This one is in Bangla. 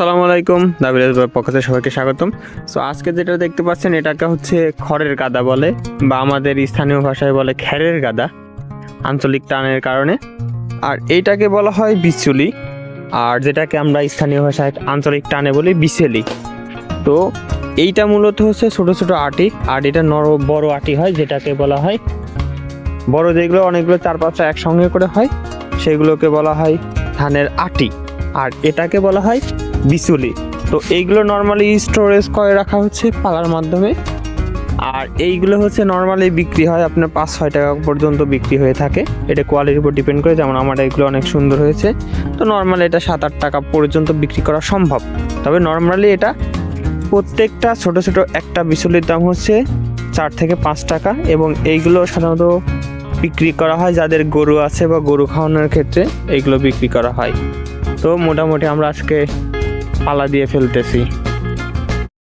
সালামু আলাইকুম। দাবিরাজ পক্ষ থেকে সবাইকে স্বাগতম। সো আজকে যেটা দেখতে পাচ্ছেন, এটাকে হচ্ছে খড়ের গাদা বলে, বা আমাদের স্থানীয় ভাষায় বলে খ্যারের গাদা, আঞ্চলিক টানের কারণে। আর এইটাকে বলা হয় বিচুলি, আর যেটাকে আমরা স্থানীয় ভাষায় আঞ্চলিক টানে বলি বিছেলি তো, এইটা মূলত হচ্ছে ছোট ছোট আটি, আর এটা নর, বড় আটি হয়, যেটাকে বলা হয় বড় যেগুলো, অনেকগুলো চার পাঁচটা একসঙ্গে করে হয়, সেগুলোকে বলা হয় ধানের আটি। আর এটাকে বলা হয় বিচুলি। তো এইগুলো নর্মালি স্টোরেজ করে রাখা হচ্ছে পালার মাধ্যমে। আর এইগুলো হচ্ছে নর্মালি বিক্রি হয় আপনার পাঁচ ছয় টাকা পর্যন্ত বিক্রি হয়ে থাকে। এটা কোয়ালিটির উপর ডিপেন্ড করে, যেমন আমার এগুলো অনেক সুন্দর হয়েছে। তো নর্মালি এটা সাত আট টাকা পর্যন্ত বিক্রি করা সম্ভব। তবে নর্মালি এটা প্রত্যেকটা ছোট ছোট একটা বিচুলির দাম হচ্ছে চার থেকে পাঁচ টাকা এবং এইগুলো সাধারণত বিক্রি করা হয় যাদের গরু আছে বা গরু খাওয়ানোর ক্ষেত্রে, এইগুলো বিক্রি করা হয়। তো মোটামুটি আমরা আজকে পালা দিয়ে ফেলতেছি।